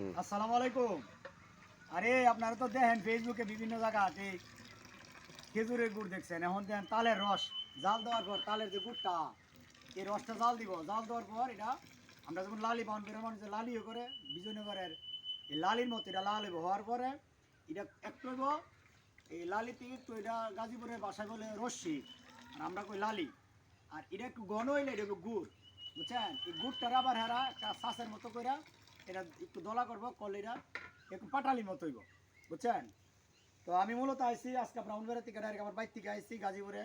আসসালামু আলাইকুম। আরে, আপনারা তো দেখেন ফেসবুকে বিভিন্ন জায়গাতে খেজুরের গুড় দেখছেন। এখন দেখেন তালের রস। জাল দেওয়ার পর তালের যে গুড়টা, এই রসটা জাল দিব। জাল দেওয়ার পর এটা আমরা যখন লালি পান করে, মানুষ লালিও করে বিজয়নগরের এই লালির মতো এটা লাল হওয়ার পরে এটা একটু এই লালি থেকে একটু এটা গাজীপুরের বাসায় বলে রশ্মি। আর আমরা কই লালি। আর এটা একটু ঘন হইলে এটা গুড়। বুঝছেন? এই গুড়টার আবার হেরা একটা শ্বাসের মতো করে এটা একটু দলা করব করলে এটা একটু পাটালি মতো হইব, বুঝছেন? তো আমি মূলত আইসি আজকে ব্রাউনবাড়ি থেকে ডাইরেক্ট আমার বাইর থেকে আইসি গাজীপুরে।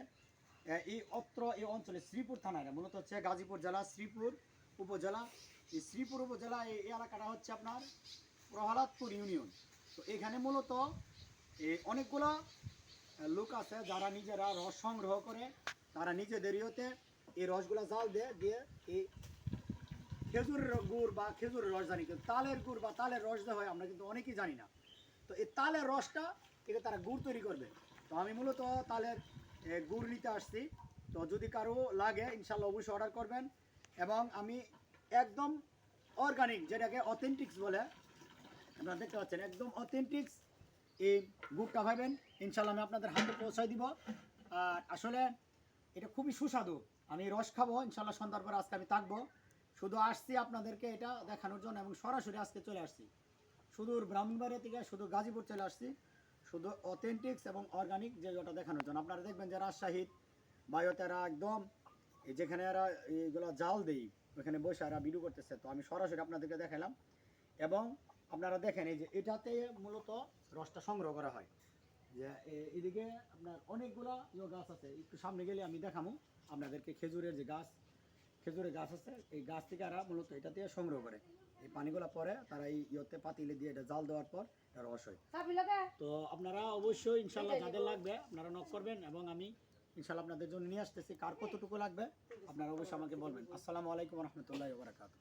এই অত্র, এই অঞ্চলে শ্রীপুর থানায় মূলত হচ্ছে গাজীপুর জেলা, শ্রীপুর উপজেলা। এই শ্রীপুর উপজেলা, এই এলাকাটা হচ্ছে আপনার প্রহ্লাদপুর ইউনিয়ন। তো এখানে মূলত এই অনেকগুলো লোক আছে যারা নিজেরা রস সংগ্রহ করে, তারা নিজেদের ইয়েতে এই রসগুলা জাল দেয়, দিয়ে এই খেজুরের গুড় বা খেজুরের রস জানি, কিন্তু তালের গুড় বা তালের রস দেওয়া হয় আমরা কিন্তু অনেকেই জানি না। তো এই তালের রসটা থেকে তারা গুড় তৈরি করবে। তো আমি মূলত তালের গুড় নিতে আসছি। তো যদি কারও লাগে, ইনশাল্লাহ অবশ্যই অর্ডার করবেন। এবং আমি একদম অর্গানিক যেটাকে অথেন্টিক্স বলে, আপনারা দেখতে পাচ্ছেন, একদম অথেন্টিক্স এই গুড়টা পাবেন। ইনশাল্লাহ আমি আপনাদের হাতে পৌঁছাই দিব। আর আসলে এটা খুবই সুস্বাদু। আমি রস খাব, ইনশাল্লাহ সন্ধ্যার পর আজকে আমি থাকব। শুধু আসছি আপনাদেরকে এটা দেখানোর জন্য এবং সরাসরি আজকে চলে আসছি। সুদূর ব্রাহ্মণবাড়িয়া থেকে শুধু গাজীপুর চলে আসছি। শুধু অথেন্টিক্স এবং অর্গানিক যে ওটা দেখানোর জন্য। আপনারা দেখবেন যে রাজশাহীর বায়ুতে এরা একদম যেখানে এরা এইগুলো জাল দেই, ওখানে বসে এরা ভিডিও করতেছে। তো আমি সরাসরি আপনাদেরকে দেখালাম এবং আপনারা দেখেন এই যে এটাতে মূলত রসটা সংগ্রহ করা হয়। যে এদিকে আপনার অনেকগুলো ইয়ে গাছ আছে। একটু সামনে গেলে আমি দেখাবো আপনাদেরকে খেজুরের যে গাছ খেজুরের গাছ আছে এই গাছ থেকে এরা মূলত এটা দিয়ে সংগ্রহ করে। এই পানিগুলো পরে তারা এই ইয়তে পাতিলে দিয়ে এটা জাল দেওয়ার পর এটা রস হয়। তো আপনারা অবশ্যই ইনশাল্লাহ যাদের লাগবে আপনারা নক করবেন এবং আমি ইনশাল্লাহ আপনাদের জন্য নিয়ে আসতেছি। কার কতটুকু লাগবে আপনারা অবশ্যই আমাকে বলবেন। আসসালামু আলাইকুম রহমতুল্লাহ বারাকাতু